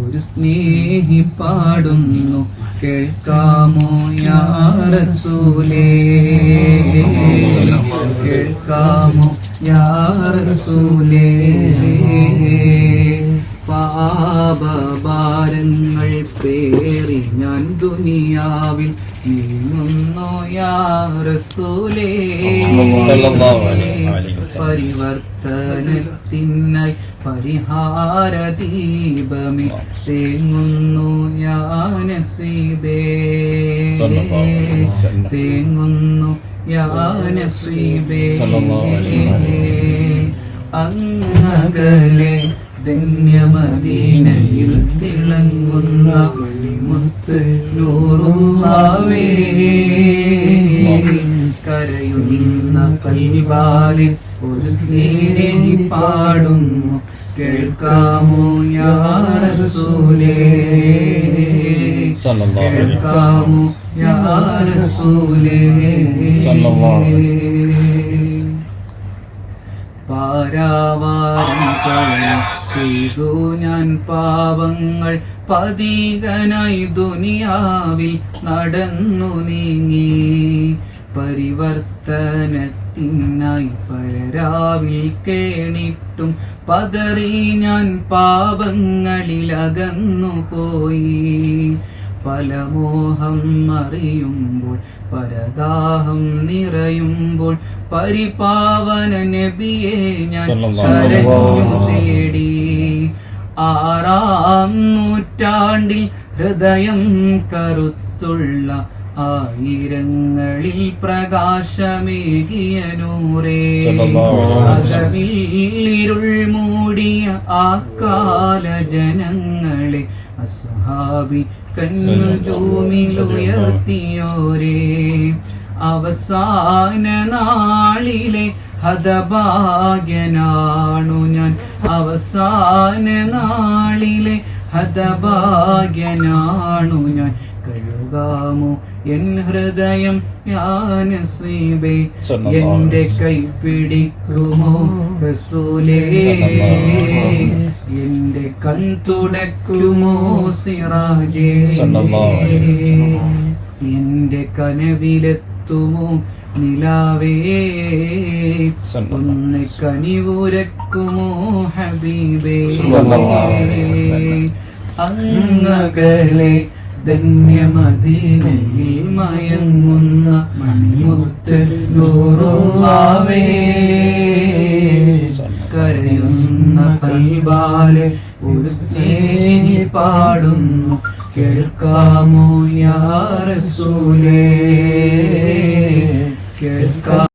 ഒരു സ്നേഹി പാടുന്നു കേൾക്കാമോ യാറസൂലേ കേൾക്കാമോ യാറസൂലേ പാപഭാരങ്ങൾ പേറി ഞാൻ ദുനിയാവിൽ നീങ്ങുന്നു യാ പരിവർത്തനത്തിനായി പരിഹാര ദീപമി തേങ്ങുന്നു യാനസീബേ സീബേ. തേങ്ങുന്നു യാനസീബേ സീബേ അങ്ങകലെ ധന്യമദീനയിൽ തിളങ്ങുന്ന മുത്ത് നൂറുള്ളാവേ കരയുന്ന കൈവാലിൽ ഒരു സ്നേഹി പാടുന്നു. കേൾക്കാമോ. കേൾക്കാമോ പാരാവാരം കള ചെയ്തു ഞാൻ പാവങ്ങൾ പതികനായി ദുനിയാവിൽ നടന്നു നീങ്ങി. പരിവർത്തനത്തിനായി പലരാവിൽ കേണിട്ടും പതറി ഞാൻ പാപങ്ങളിലകന്നു പോയി. പല മോഹം അറിയുമ്പോൾ പരദാഹം നിറയുമ്പോൾ പരിപാവന നബിയെ ഞാൻ കരഞ്ഞു തേടി. ആറാം നൂറ്റാണ്ടിൽ ഹൃദയം കറുത്തുള്ള ആയിരങ്ങളിൽ പ്രകാശമേകിയ നൂറേ. ഇരുൾ മൂടിയ ആ കാല ജനങ്ങളെ അസ്ഹാബി കന്നുജൂമിലുയർത്തിയോരേ അവസാന നാളിലെ ഹതഭാഗ്യനാണു ഞാൻ അവസാന നാളിലെ ഹതഭാഗ്യനാണു ഞാൻ. കഴുകാമോ എൻ ഹൃദയം യാനസീബേ സ്വീപേ? എന്റെ കൈ പിടിക്കുമോ റസൂലേ? എന്റെ കൺ തുടക്കുമോ സിറാജേ? എന്റെ കനവിലെത്തുമോ നിലാവേ ഒന്ന് കനിവുരക്കുമോ ഹബീബേ. അങ്ങകലെ ധന്യമദീനയിൽ മയങ്ങുന്ന മണിമുത്ത് നൂറുള്ളാവേ. കരയുന്ന കൽബാലെ ഒരു സ്നേഹി പാടുന്നു. കേൾക്കാമോ യാ റസൂലേ? Good God.